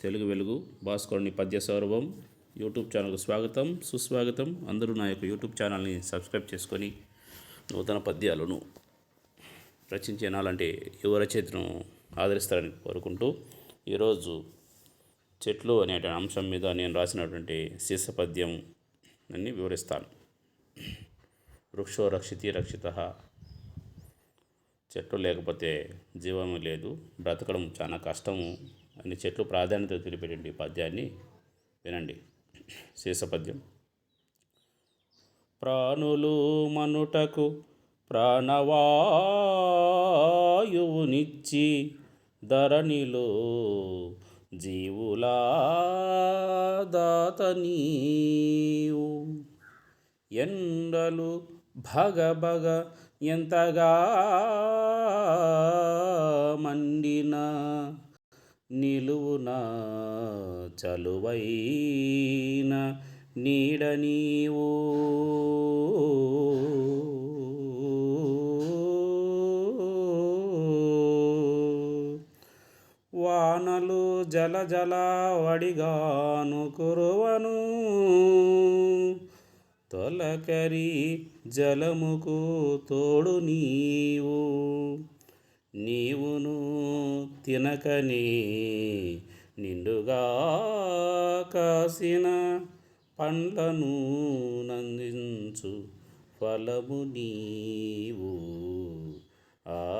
తెలుగు వెలుగు భాస్కరుని పద్య సౌరభం యూట్యూబ్ ఛానల్కు స్వాగతం సుస్వాగతం. అందరూ నా యొక్క యూట్యూబ్ ఛానల్ని సబ్స్క్రైబ్ చేసుకొని నూతన పద్యాలను రచించే నాలంటే యువ రచయితను ఆదరిస్తారని కోరుకుంటూ ఈరోజు చెట్లు అనే అంశం మీద నేను రాసినటువంటి శీర్ష పద్యం అన్ని వివరిస్తాను. వృక్షో రక్షితి రక్షిత. చెట్లు లేకపోతే జీవము లేదు బ్రతకడం చాలా కష్టము. అని చెట్లు ప్రాధాన్యత తెలిపేటువంటి పద్యాన్ని వినండి. శీర్ష ప్రాణులు మనుటకు ప్రాణవాయువునిచ్చి ధరణిలో జీవులా దాత నీవు ఎండలు భగ భగ ఎంతగా మండిన నిలువున చలువైన నీడ నీవు. వానలు జల జల వడిగాను కురువను. తొలకరి జలముకు తోడు నీవు. నీవును తినకని నిండుగా కాసిన పండ్లను నందించు ఫలము నీవు. ఆ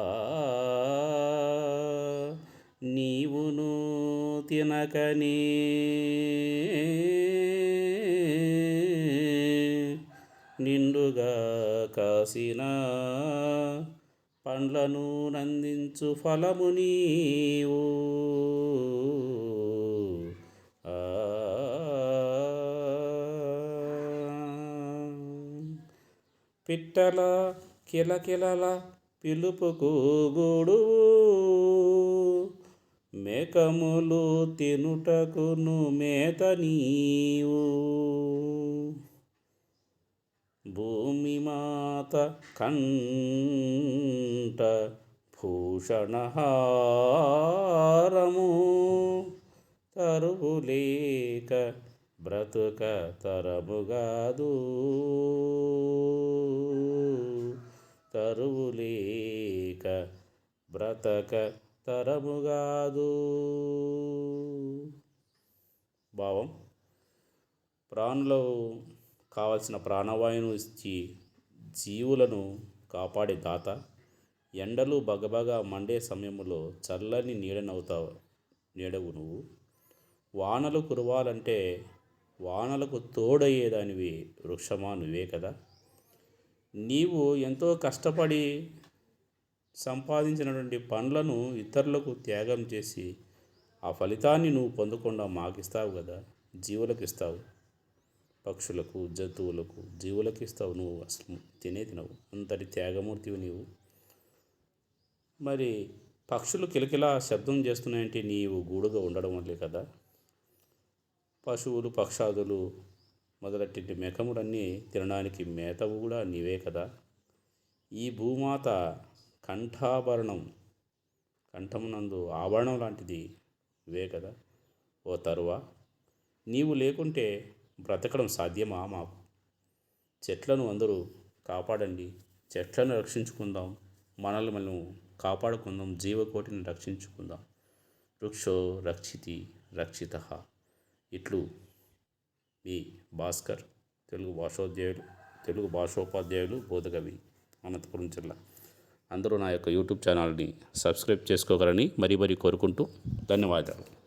నీవును తినకని నిండుగా కాసిన పండ్లను నందించు ఫలము నీవు. ఆ. పిట్టల కిలకిలల పిలుపుకు గూడు. మేకములు తినుటకును మేత నీవు. భూమి మాత కంట భూషణహారము తరువులేక బ్రతుక తరముగాదు తరువులేక బ్రతక తరముగాదు భావం ప్రాణులు కావలసిన ప్రాణవాయువును ఇచ్చి జీవులను కాపాడే దాత ఎండలు బగబగా మండే సమయంలో చల్లని నీడనవుతావు నీడవు నువ్వు. వానలు కురవాలంటే వానలకు తోడయ్యేదానివి వృక్షమా నువ్వే కదా. నీవు ఎంతో కష్టపడి సంపాదించినటువంటి పండ్లను ఇతరులకు త్యాగం చేసి ఆ ఫలితాన్ని నువ్వు పొందకుండా మాకిస్తావు కదా జీవులకు ఇస్తావు. పక్షులకు జంతువులకు జీవులకు ఇస్తావు నువ్వు అసలు. తినే తినవు. అంతటి త్యాగమూర్తివి నీవు. మరి పక్షులు కిలకిలా శబ్దం చేస్తున్నాయంటే నీవు గూడుగా ఉండడం వల్లే కదా. పశువులు పక్షాదులు మొదలట్టి మెకముడన్నీ తినడానికి మేతవు కూడా నీవే కదా. ఈ భూమాత కంఠాభరణం కంఠమునందు ఆభరణం లాంటిది ఇవే కదా. ఓ తరువా నీవు లేకుంటే బ్రతకడం సాధ్యమా మాకు? చెట్లను అందరూ కాపాడండి. చెట్లను రక్షించుకుందాం. మనల్ని మనం కాపాడుకుందాం. జీవకోటిని రక్షించుకుందాం. వృక్షో రక్షితి రక్షిత. ఇట్లు మీ భాస్కర్ తెలుగు భాషోధ్యాయులు తెలుగు భాషోపాధ్యాయులు బోధకవి అనంతపురం జిల్లా అందరూ నా యొక్క యూట్యూబ్ ఛానల్ని సబ్స్క్రైబ్ చేసుకోగలని మరీ మరీ కోరుకుంటూ ధన్యవాదాలు.